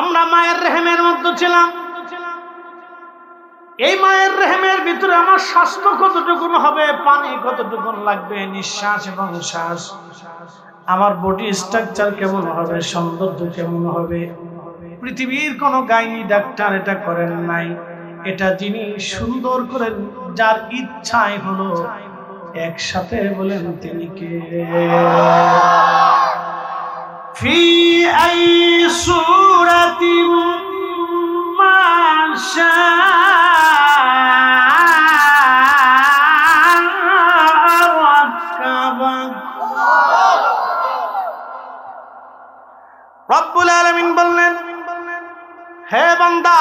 আমরা মায়ের রেহেমের মধ্যে ছিলাম। এই মায়ের রেহেমের ভিতরে আমার স্বাস্থ্য কতটুকুন হবে, পানি কতটুকুন লাগবে, নিঃশ্বাস এবং শ্বাস। আমার বডি স্ট্রাকচার কেমন হবে, সৌন্দর্য কেমন হবে? পৃথিবীর কোন গাইনি ডাক্তার এটা করেন নাই। এটা যিনি সুন্দর করেন, যার ইচ্ছাই হলো একসাথে বলেন তিনি কে? ফি আই হে বান্দা,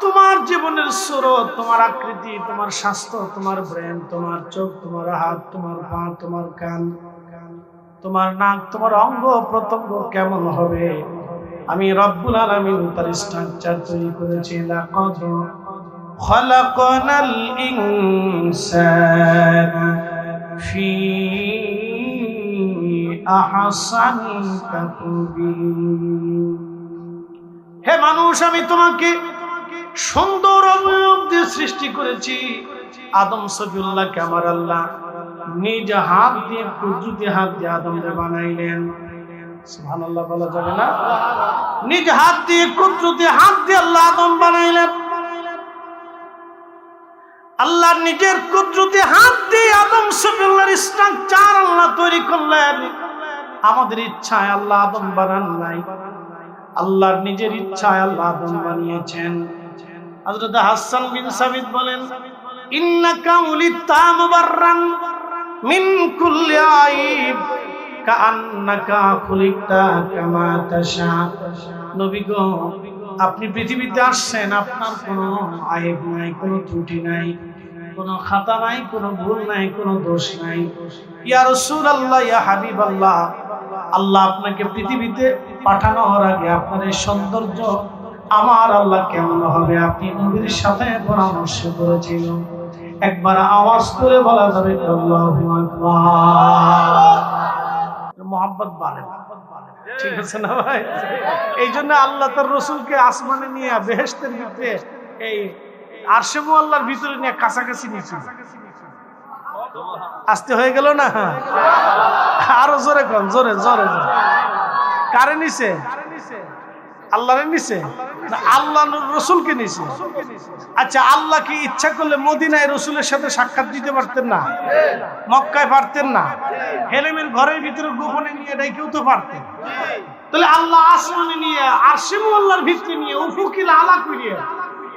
তোমার জীবনের স্রোত, তোমার আকৃতি, তোমার স্বাস্থ্য, তোমার ব্রেন, তোমার চোখ, তোমার হাত, তোমার পা, তোমার কান, তোমার নাক, তোমার অঙ্গ প্রত্যঙ্গ কেমন হবে? আমি রব্বুল আলামিন তার স্ট্রাকচার তৈরি করেছি হে মানুষ, আমি তোমাকে সুন্দর অবয়ব দিয়ে সৃষ্টি করেছি। আদম সফিউল্লাহকে আমার আল্লাহ নিজ হাত দিয়ে কুদরতি হাত দিয়ে আদমকে বানাইলেন। নিজ হাত দিয়ে হাত দিয়ে আল্লাহ আদম বানাইলেন। আল্লাহ নিজের হাত দিয়ে আদম সফিউল্লাহর স্ট্রাকচার আল্লাহ তৈরি করলেন। আমাদের ইচ্ছায় আল্লাহ আদম বানান নাই। আল্লাহর নিজের ইচ্ছায় আল্লাহ আদম বানিয়েছেন। হযরত হাসান বিন সাবিত বলেন, ইন্নাকা উলিতা মুবাররান মিন কুল্লি আইব। আপনি পৃথিবীতে আসছেন, আপনার কোনো আইব নাই, কোনো ত্রুটি নাই, কোনো খাতা নাই, কোনো ভুল নাই, কোনো দোষ নাই। ইয়া রাসূলুল্লাহ, ইয়া হাবিবাল্লাহ, আল্লাহ আল্লাহ আপনাকে পৃথিবীতে পাঠানো হওয়ার আগে আপনার এই সৌন্দর্য আমার আল্লাহ কেমন হবে? আপনি নবীর সাথে পরামর্শ করেছিল একবার আওয়াজ করে বলা যাবে, আল্লাহু আকবার। মোহাম্মত বাড়ে না। ঠিক আছে না ভাই? এই জন্য আল্লাহ তার রসুলকে আসমানে নিয়ে বেহেস্তের ভিতরে এই আরশেমু আল্লাহর ভিতরে নিয়ে কাছাকাছি নিয়েছিল। আসতে হয়ে গেল না? আরও জোরে কন জোরে জোরে জোরে। কারে নিছে? আল্লাহরে নিছে? না, আল্লাহ রসুলকে নিছে? আচ্ছা আল্লাহ কি ইচ্ছা করলে মদিনায় রসুলের সাথে সাক্ষাৎ দিতে পারতেন না? মক্কায় পারতেন না? হেলেমের ঘরের ভিতরে গোপনে নিয়ে কেউ তো পারতেন। তাহলে আল্লাহ আসমানে নিয়ে আরশিমু আল্লাহর ভিতরে নিয়ে, উফুকিল আলা করিয়ে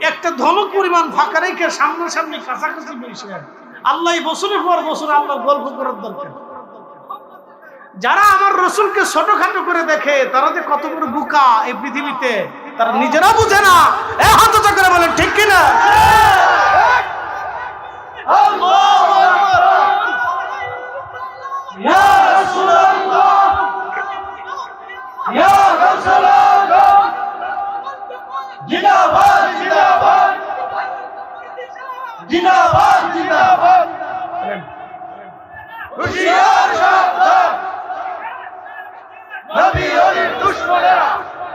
একটা ধমক পরিমাণ ফাঁকা রেখে সামনাসামনি কাছাকাছি বসে আল্লাহ বছরের পর বছর আল্লাহর গল্প করার দরকার। যারা আমার রসুলকে ছোটখাটো করে দেখে তারা যে কত বড় বুকা এই পৃথিবীতে তারা নিজেরা বুঝে না। এ হাত চক্রে বলে ঠিক কিনা? জিন্দাবাদ জিন্দাবাদ। জিন্দাবাদ নবী অলির দুশ্মনেরা